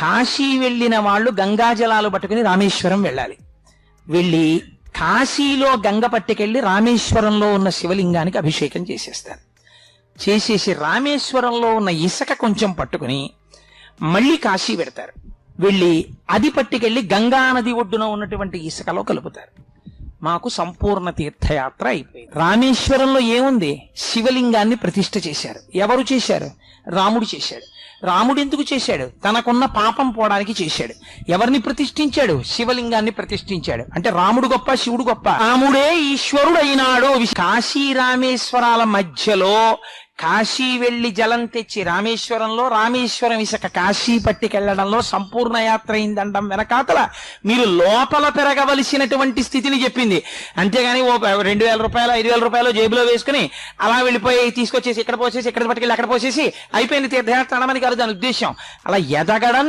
కాశీ వెళ్ళిన వాళ్ళు గంగాజలాలు పట్టుకుని రామేశ్వరం వెళ్ళాలి. వెళ్ళి కాశీలో గంగ పట్టుకెళ్ళి రామేశ్వరంలో ఉన్న శివలింగానికి అభిషేకం చేసేస్తారు. చేసేసి రామేశ్వరంలో ఉన్న ఇసుక కొంచెం పట్టుకుని మళ్ళీ కాశీ పెడతారు వెళ్ళి అది పట్టుకెళ్ళి గంగా నది ఒడ్డున ఉన్నటువంటి ఇసుకలో కలుపుతారు. మాకు సంపూర్ణ తీర్థయాత్ర అయిపోయింది. రామేశ్వరంలో ఏముంది? శివలింగాన్ని ప్రతిష్ఠ చేశారు. ఎవరు చేశారు? రాముడు చేశాడు. రాముడు ఎందుకు చేశాడు? తనకున్న పాపం పోవడానికి చేశాడు. ఎవరిని ప్రతిష్ఠించాడు? శివలింగాన్ని ప్రతిష్ఠించాడు. అంటే రాముడు గొప్ప శివుడు గొప్ప. రాముడే ఈశ్వరుడు అయినాడు కాశీ రామేశ్వరాల మధ్యలో కాశీ వెళ్ళి జలం తెచ్చి రామేశ్వరంలో రామేశ్వరం ఇసుక కాశీ పట్టికెళ్ళడంలో సంపూర్ణ యాత్ర అయిందండం వెనకాతల మీరు లోపల పెరగవలసినటువంటి స్థితిని చెప్పింది. అంతేగాని ఓ రెండు వేల రూపాయలు ఐదు వేల రూపాయలు జేబులో వేసుకుని అలా వెళ్ళిపోయి తీసుకొచ్చేసి ఇక్కడ పోసేసి ఇక్కడ పట్టుకెళ్ళి అక్కడ పోసేసి అయిపోయింది తీర్థయాత్ర అనమని కాదు దాని ఉద్దేశం అలా ఎదగడం